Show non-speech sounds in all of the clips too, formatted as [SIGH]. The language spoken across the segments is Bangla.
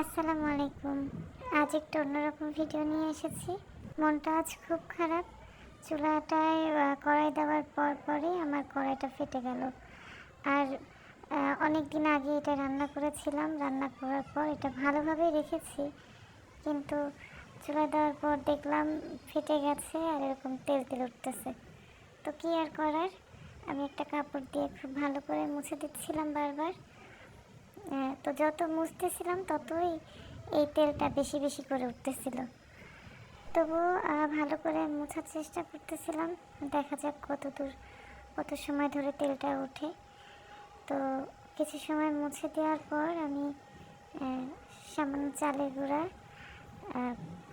আসসালামু আলাইকুম। আজ একটু অন্যরকম ভিডিও নিয়ে এসেছি। মনটা আজ খুব খারাপ। চুলাটায় কড়াই দেওয়ার পর পরই আমার কড়াইটা ফেটে গেল। আর অনেক দিন আগে এটা রান্না করেছিলাম। রান্না করার পর এটা ভালোভাবেই রেখেছি। কিন্তু চুলায় দেওয়ার পর দেখলাম ফেটে গেছে আর এরকম তেল তেল উঠতেছে। তো কী আর করার? আমি একটা কাপড় দিয়ে খুব ভালো করে মুছে দিচ্ছিলাম বারবার। তো যত মুছতেছিলাম ততই এই তেলটা বেশি বেশি করে উঠতেছিল। আহ, ভালো করে মোছার চেষ্টা করতেছিলাম। দেখা যাক কত দূর কত সময় ধরে তেলটা ওঠে। তো কিছু সময় মুছে দেওয়ার পর আমি সামান্য চালের গুঁড়া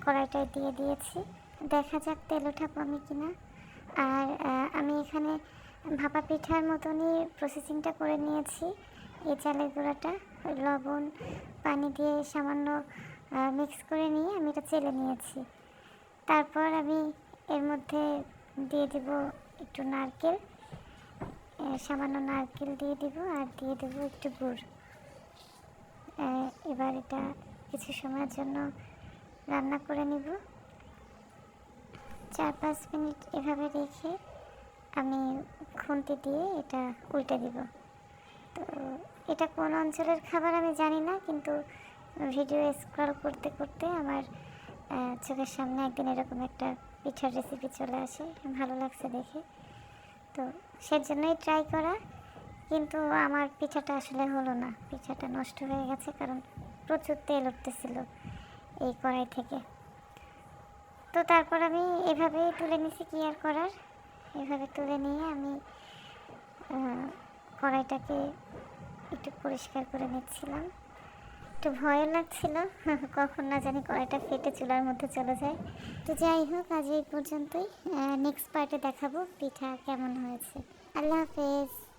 কড়াইটায় দিয়ে দিয়েছি। দেখা যাক তেল ওঠা কমে কিনা। আর আমি এখানে ভাপা পিঠার মতনই প্রসেসিংটা করে নিয়েছি। এই চালের গুঁড়াটা লবণ, পানি দিয়ে সামান্য মিক্স করে নিয়ে আমি এটা চেলে নিয়েছি। তারপর আমি এর মধ্যে দিয়ে দিব একটু নারকেল সামান্য নারকেল দিয়ে দিব আর দিয়ে দেবো একটু গুড়। এবার এটা কিছু সময়ের জন্য রান্না করে নিব। চার পাঁচ মিনিট এভাবে রেখে আমি খুন্তি দিয়ে এটা উল্টে দিব। তো এটা কোন অঞ্চলের খাবার আমি জানি না, কিন্তু ভিডিও স্ক্রল করতে করতে আমার চোখের সামনে একদিন এরকম একটা পিঠার রেসিপি চলে আসে, ভালো লাগছে দেখে। তো সেজন্যই ট্রাই করা, কিন্তু আমার পিঠাটা আসলে হলো না। পিঠাটা নষ্ট হয়ে গেছে, কারণ প্রচুর তেল উঠতেছিল এই কড়াই থেকে। তো তারপর আমি এভাবেই তুলে নিছি কি আর করার। এভাবে তুলে নিয়ে আমি কড়াইটাকে একটু পরিষ্কার করে নিচ্ছিলাম। একটু ভয় লাগছিল, [LAUGHS] কখন না জানি কড়াইটা ফেটে চুলার মধ্যে চলে যায়। তো যাই হোক, আজ এই পর্যন্তই। নেক্সট পার্টে দেখাবো পিঠা কেমন হয়েছে। আল্লাহ হাফেজ।